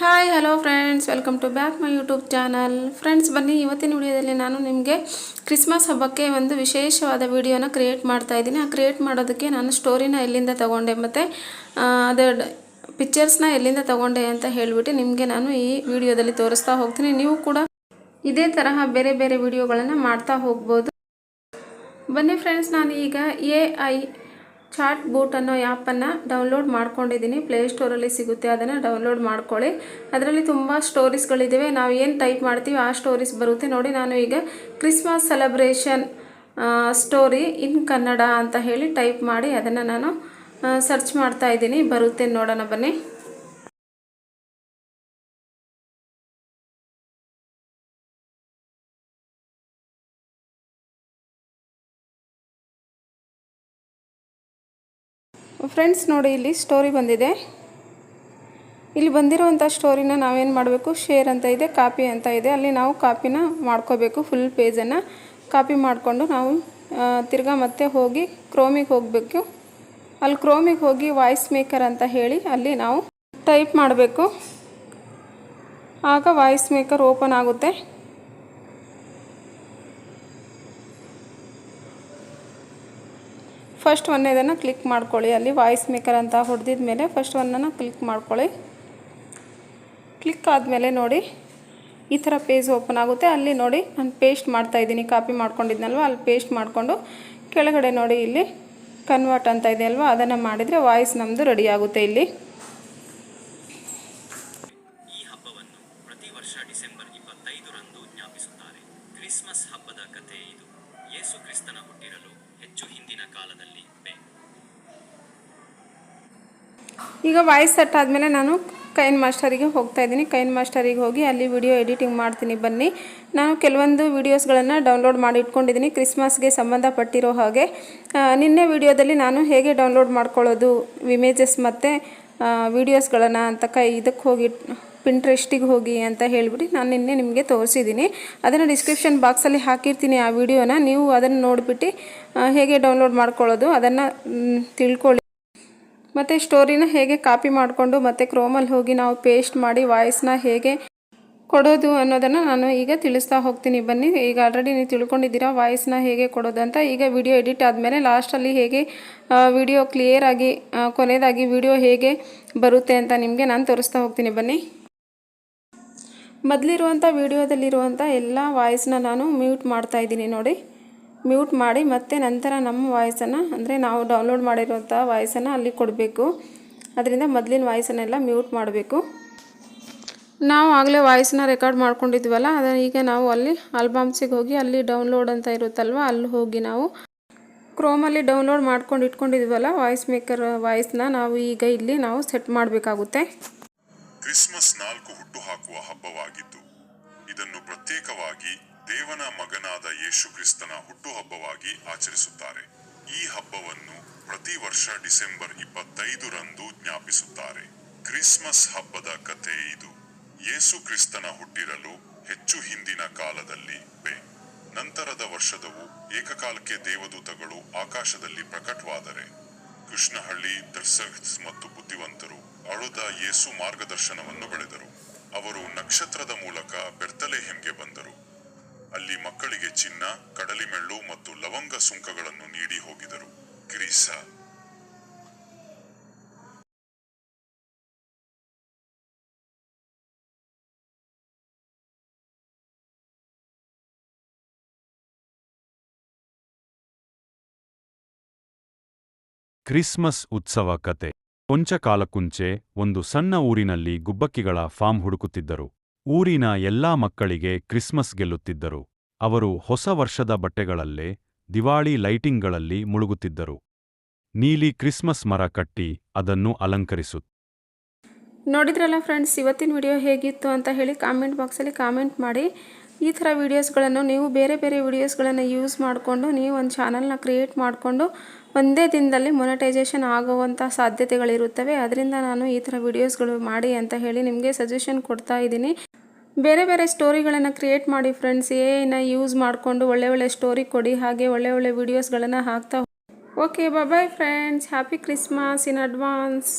Hi hello friends welcome to back my YouTube channel friends ಬನ್ನಿ, ಇವತ್ತಿನ ವಿಡಿಯೋದಲ್ಲಿ ನಾನು ನಿಮಗೆ ಕ್ರಿಸ್ಮಸ್ ಹಬ್ಬಕ್ಕೆ ಒಂದು ವಿಶೇಷವಾದ ವಿಡಿಯೋನ ಕ್ರಿಯೇಟ್ ಮಾಡ್ತಾ ಇದ್ದೀನಿ. ಆ ಕ್ರಿಯೇಟ್ ಮಾಡೋದಕ್ಕೆ ನಾನು ಸ್ಟೋರಿನ ಎಲ್ಲಿಂದ ತಗೊಂಡೆ ಮತ್ತು ಅದು ಪಿಕ್ಚರ್ಸ್ನ ಎಲ್ಲಿಂದ ತಗೊಂಡೆ ಅಂತ ಹೇಳಿಬಿಟ್ಟು ನಿಮಗೆ ನಾನು ಈ ವಿಡಿಯೋದಲ್ಲಿ ತೋರಿಸ್ತಾ ಹೋಗ್ತೀನಿ. ನೀವು ಕೂಡ ಇದೇ ತರಹ ಬೇರೆ ಬೇರೆ ವಿಡಿಯೋಗಳನ್ನು ಮಾಡ್ತಾ ಹೋಗ್ಬೋದು. ಬನ್ನಿ ಫ್ರೆಂಡ್ಸ್ ನಾನು ಈಗ ಎ ಐ ಚಾಟ್ ಬೂಟ್ ಅನ್ನೋ ಆ್ಯಪನ್ನು ಡೌನ್ಲೋಡ್ ಮಾಡ್ಕೊಂಡಿದ್ದೀನಿ. ಪ್ಲೇಸ್ಟೋರಲ್ಲಿ ಸಿಗುತ್ತೆ, ಅದನ್ನು ಡೌನ್ಲೋಡ್ ಮಾಡ್ಕೊಳ್ಳಿ. ಅದರಲ್ಲಿ ತುಂಬ ಸ್ಟೋರೀಸ್ಗಳಿದ್ದಾವೆ ನಾವು ಏನು ಟೈಪ್ ಮಾಡ್ತೀವಿ, ಆ ಸ್ಟೋರೀಸ್ ಬರುತ್ತೆ. ನೋಡಿ, ನಾನು ಈಗ Christmas celebration story in Kannada ಅಂತ ಹೇಳಿ ಟೈಪ್ ಮಾಡಿ ಅದನ್ನು ನಾನು ಸರ್ಚ್ ಮಾಡ್ತಾ ಇದ್ದೀನಿ. ಬರುತ್ತೆ, ನೋಡೋಣ ಬನ್ನಿ. ಫ್ರೆಂಡ್ಸ್ ನೋಡಿ ಇಲ್ಲಿ ಸ್ಟೋರಿ ಬಂದಿದೆ. ಇಲ್ಲಿ ಬಂದಿರುವಂಥ ಸ್ಟೋರಿನ ನಾವೇನು ಮಾಡಬೇಕು? ಶೇರ್ ಅಂತ ಇದೆ ಕಾಪಿ ಅಂತ ಇದೆ. ಅಲ್ಲಿ ನಾವು ಕಾಪಿನ ಮಾಡ್ಕೋಬೇಕು ಫುಲ್ ಪೇಜನ್ನು ಕಾಪಿ ಮಾಡಿಕೊಂಡು ನಾವು ತಿರ್ಗಾ ಮತ್ತೆ ಹೋಗಿ ಕ್ರೋಮಿಗೆ ಹೋಗಬೇಕು. ಅಲ್ಲಿ ಕ್ರೋಮಿಗೆ ಹೋಗಿ ವಾಯ್ಸ್ ಮೇಕರ್ ಅಂತ ಹೇಳಿ ಅಲ್ಲಿ ನಾವು ಟೈಪ್ ಮಾಡಬೇಕು. ಆಗ ವಾಯ್ಸ್ ಮೇಕರ್ ಓಪನ್ ಆಗುತ್ತೆ. ಫಸ್ಟ್ ಒಂದೇದನ್ನು ಕ್ಲಿಕ್ ಮಾಡ್ಕೊಳ್ಳಿ. ಅಲ್ಲಿ ವಾಯ್ಸ್ ಮೇಕರ್ ಅಂತ ಹೊಡೆದಿದ ಮೇಲೆ ಫಸ್ಟ್ ಒನ್ನನ್ನು ಕ್ಲಿಕ್ ಮಾಡ್ಕೊಳ್ಳಿ. ಕ್ಲಿಕ್ ಆದಮೇಲೆ ನೋಡಿ, ಈ ಥರ ಪೇಜ್ ಓಪನ್ ಆಗುತ್ತೆ. ಅಲ್ಲಿ ನೋಡಿ ನಾನು ಪೇಸ್ಟ್ ಮಾಡ್ತಾ ಇದ್ದೀನಿ. ಕಾಪಿ ಮಾಡ್ಕೊಂಡಿದ್ನಲ್ವ? ಅಲ್ಲಿ ಪೇಸ್ಟ್ ಮಾಡಿಕೊಂಡು ಕೆಳಗಡೆ ನೋಡಿ ಇಲ್ಲಿ ಕನ್ವರ್ಟ್ ಅಂತ ಇದೆ ಅಲ್ವಾ? ಅದನ್ನು ಮಾಡಿದರೆ ವಾಯ್ಸ್ ನಮ್ಮದು ರೆಡಿ ಆಗುತ್ತೆ ಇಲ್ಲಿ. ಕ್ರಿಸ್ಮಸ್ ಹಬ್ಬದ ಕಥೆ ಇದು. ಯೇಸು ಕ್ರಿಸ್ತನ ಹುಟ್ಟಿರಲು ಹೆಚ್ಚು ಹಿಂದಿನ ಕಾಲದಲ್ಲಿ ಈಗ ವಾಯ್ಸ್ ಸೆಟ್ ಆದಮೇಲೆ ನಾನು ಕೈನ್ ಮಾಸ್ಟರಿಗೆ ಹೋಗ್ತಾ ಇದ್ದೀನಿ. ಕೈನ್ ಮಾಸ್ಟರಿಗೆ ಹೋಗಿ ಅಲ್ಲಿ ವಿಡಿಯೋ ಎಡಿಟಿಂಗ್ ಮಾಡ್ತೀನಿ. ಬನ್ನಿ. ನಾನು ಕೆಲವೊಂದು ವಿಡಿಯೋಸ್ಗಳನ್ನು ಡೌನ್ಲೋಡ್ ಮಾಡಿ ಇಟ್ಕೊಂಡಿದ್ದೀನಿ. ಕ್ರಿಸ್ಮಸ್ಗೆ ಸಂಬಂಧಪಟ್ಟಿರೋ ಹಾಗೆ. ನಿನ್ನೆ ವಿಡಿಯೋದಲ್ಲಿ ನಾನು ಹೇಗೆ ಡೌನ್ಲೋಡ್ ಮಾಡ್ಕೊಳ್ಳೋದು ಇಮೇಜಸ್ ಮತ್ತು ವಿಡಿಯೋಸ್ಗಳನ್ನು ಅಂತ ಕೈ ಇದಕ್ಕೆ ಹೋಗಿ ಪಿಂಟ್ರೆಸ್ಟಿಗೆ ಹೋಗಿ ಅಂತ ಹೇಳಿಬಿಟ್ಟು ನಾನು ನಿನ್ನೆ ನಿಮಗೆ ತೋರಿಸಿದ್ದೀನಿ ಅದನ್ನು ಡಿಸ್ಕ್ರಿಪ್ಷನ್ ಬಾಕ್ಸಲ್ಲಿ ಹಾಕಿರ್ತೀನಿ ಆ ವಿಡಿಯೋನ. ನೀವು ಅದನ್ನು ನೋಡಿಬಿಟ್ಟು ಹೇಗೆ ಡೌನ್ಲೋಡ್ ಮಾಡ್ಕೊಳ್ಳೋದು ಅದನ್ನು ತಿಳ್ಕೊಳ್ಳಿ. ಮತ್ತು ಸ್ಟೋರಿನ ಹೇಗೆ ಕಾಪಿ ಮಾಡಿಕೊಂಡು, ಮತ್ತು ಕ್ರೋಮಲ್ಲಿ ಹೋಗಿ ನಾವು ಪೇಸ್ಟ್ ಮಾಡಿ ವಾಯ್ಸ್ನ ಹೇಗೆ ಕೊಡೋದು ಅನ್ನೋದನ್ನು ನಾನು ಈಗ ತಿಳಿಸ್ತಾ ಹೋಗ್ತೀನಿ. ಬನ್ನಿ, ಈಗ ಆಲ್ರೆಡಿ ನೀವು ತಿಳ್ಕೊಂಡಿದ್ದೀರಾ ವಾಯ್ಸ್ನ ಹೇಗೆ ಕೊಡೋದು ಅಂತ. ಈಗ ವಿಡಿಯೋ ಎಡಿಟ್ ಆದಮೇಲೆ ಲಾಸ್ಟಲ್ಲಿ ಹೇಗೆ ವಿಡಿಯೋ ಕ್ಲಿಯರಾಗಿ ಕೊನೆಯದಾಗಿ ವಿಡಿಯೋ ಹೇಗೆ ಬರುತ್ತೆ ಅಂತ ನಿಮಗೆ ನಾನು ತೋರಿಸ್ತಾ ಹೋಗ್ತೀನಿ. ಬನ್ನಿ. ಮೊದಲಿರುವಂಥ ವಿಡಿಯೋದಲ್ಲಿರುವಂಥ ಎಲ್ಲ ವಾಯ್ಸ್ನ ನಾನು ಮ್ಯೂಟ್ ಮಾಡ್ತಾ ಇದ್ದೀನಿ ನೋಡಿ. ಮ್ಯೂಟ್ ಮಾಡಿ ಮತ್ತೆ ನಂತರ ನಮ್ಮ ವಾಯ್ಸನ್ನು, ಅಂದರೆ ನಾವು ಡೌನ್ಲೋಡ್ ಮಾಡಿರುವಂಥ ವಾಯ್ಸನ್ನು ಅಲ್ಲಿ ಕೊಡಬೇಕು. ಅದರಿಂದ ಮೊದಲಿನ ವಾಯ್ಸನ್ನೆಲ್ಲ ಮ್ಯೂಟ್ ಮಾಡಬೇಕು. ನಾವು ಆಗಲೇ ವಾಯ್ಸನ್ನ ರೆಕಾರ್ಡ್ ಮಾಡ್ಕೊಂಡಿದ್ವಲ್ಲ, ಅದನ್ನು ಈಗ ನಾವು ಅಲ್ಲಿ ಆಲ್ಬಮ್ಸಿಗೆ ಹೋಗಿ ಅಲ್ಲಿ ಡೌನ್ಲೋಡ್ ಅಂತ ಇರುತ್ತಲ್ವ, ಅಲ್ಲಿ ಹೋಗಿ ನಾವು ಕ್ರೋಮಲ್ಲಿ ಡೌನ್ಲೋಡ್ ಮಾಡ್ಕೊಂಡು ಇಟ್ಕೊಂಡಿದ್ವಲ್ಲ, ವಾಯ್ಸ್ ಮೇಕರ್ ವಾಯ್ಸ್ನ ನಾವು ಈಗ ಇಲ್ಲಿ ನಾವು ಸೆಟ್ ಮಾಡಬೇಕಾಗುತ್ತೆ. ಕ್ರಿಸ್ಮಸ್ ನಾಲ್ಕು ಹುಟ್ಟುಹಾಕುವ ಹಬ್ಬವಾಗಿದ್ದು ಇದನ್ನು ಪ್ರತ್ಯೇಕವಾಗಿ ದೇವನ ಮಗನಾದ ಯೇಸು ಕ್ರಿಸ್ತನ ಹುಟ್ಟುಹಬ್ಬವಾಗಿ ಆಚರಿಸುತ್ತಾರೆ. ಈ ಹಬ್ಬವನ್ನು ಪ್ರತಿ ವರ್ಷ ಡಿಸೆಂಬರ್ ಇಪ್ಪತ್ತೈದರಂದು ಜ್ಞಾಪಿಸುತ್ತಾರೆ. ಕ್ರಿಸ್ಮಸ್ ಹಬ್ಬದ ಕಥೆ ಇದು. ಯೇಸು ಕ್ರಿಸ್ತನ ಹುಟ್ಟಿರಲು ಹೆಚ್ಚು ಹಿಂದಿನ ಕಾಲದಲ್ಲಿ ಬೆ. ನಂತರದ ವರ್ಷದವು ಏಕಕಾಲಕ್ಕೆ ದೇವದೂತಗಳು ಆಕಾಶದಲ್ಲಿ ಪ್ರಕಟವಾದರೆ, ಕೃಷ್ಣಹಳ್ಳಿ ದರ್ಸಕ್ಸ್ ಮತ್ತು ಬುದ್ಧಿವಂತರು ಅಳುದ ಯೇಸು ಮಾರ್ಗದರ್ಶನವನ್ನು ಬೆಳೆದರು ಅವರು ನಕ್ಷತ್ರದ ಮೂಲಕ ಬೆರ್ತಲೆಹೆಮ್ಗೆ ಬಂದರು. ಅಲ್ಲಿ ಮಕ್ಕಳಿಗೆ ಚಿನ್ನ ಕಡಲಿಮೆಳ್ಳು ಮತ್ತು ಲವಂಗ ಸುಂಕಗಳನ್ನು ನೀಡಿ ಹೋಗಿದರು. ಗ್ರೀಸ. ಕ್ರಿಸ್ಮಸ್ ಉತ್ಸವ ಕತೆ. ಕೊಂಚ ಕಾಲಕ್ಕುಂಚೆ ಒಂದು ಸಣ್ಣ ಊರಿನಲ್ಲಿ ಗುಬ್ಬಕ್ಕಿಗಳ ಫಾರ್ಮ್ ಹುಡುಕುತ್ತಿದ್ದರು. ಊರಿನ ಎಲ್ಲಾ ಮಕ್ಕಳಿಗೆ ಕ್ರಿಸ್ಮಸ್ ಗೆಲ್ಲುತ್ತಿದ್ದರು. ಅವರು ಹೊಸ ವರ್ಷದ ಬಟ್ಟೆಗಳಲ್ಲೇ ದಿವಾಳಿ ಲೈಟಿಂಗ್ಗಳಲ್ಲಿ ಮುಳುಗುತ್ತಿದ್ದರು. ನೀಲಿ ಕ್ರಿಸ್ಮಸ್ ಮರ ಕಟ್ಟಿ ಅದನ್ನು ಅಲಂಕರಿಸು ನೋಡಿದ್ರಲ್ಲ ಫ್ರೆಂಡ್ಸ್, ಇವತ್ತಿನ ವಿಡಿಯೋ ಹೇಗಿತ್ತು ಅಂತ ಹೇಳಿ ಕಾಮೆಂಟ್ ಬಾಕ್ಸಲ್ಲಿ ಕಾಮೆಂಟ್ ಮಾಡಿ. ಈ ಥರ ವೀಡಿಯೋಸ್ಗಳನ್ನು ನೀವು ಬೇರೆ ಬೇರೆ ವೀಡಿಯೋಸ್ಗಳನ್ನು ಯೂಸ್ ಮಾಡಿಕೊಂಡು ನೀವು ಒಂದು ಚಾನಲ್ನ ಕ್ರಿಯೇಟ್ ಮಾಡಿಕೊಂಡು ಒಂದೇ ದಿನದಲ್ಲಿ ಮೊನಟೈಸೇಷನ್ ಆಗುವಂಥ ಸಾಧ್ಯತೆಗಳಿರುತ್ತವೆ. ಅದರಿಂದ ನಾನು ಈ ಥರ ವೀಡಿಯೋಸ್ಗಳು ಮಾಡಿ ಅಂತ ಹೇಳಿ ನಿಮಗೆ ಸಜೆಷನ್ ಕೊಡ್ತಾ ಇದ್ದೀನಿ. ಬೇರೆ ಬೇರೆ ಸ್ಟೋರಿಗಳನ್ನು ಕ್ರಿಯೇಟ್ ಮಾಡಿ ಫ್ರೆಂಡ್ಸ್ ಏನ ಯೂಸ್ ಮಾಡಿಕೊಂಡು ಒಳ್ಳೆ ಒಳ್ಳೆ ಸ್ಟೋರಿ ಕೊಡಿ, ಹಾಗೆ ಒಳ್ಳೆ ಒಳ್ಳೆ ವೀಡಿಯೋಸ್ಗಳನ್ನು ಹಾಕ್ತಾ okay bye friends happy Christmas in advance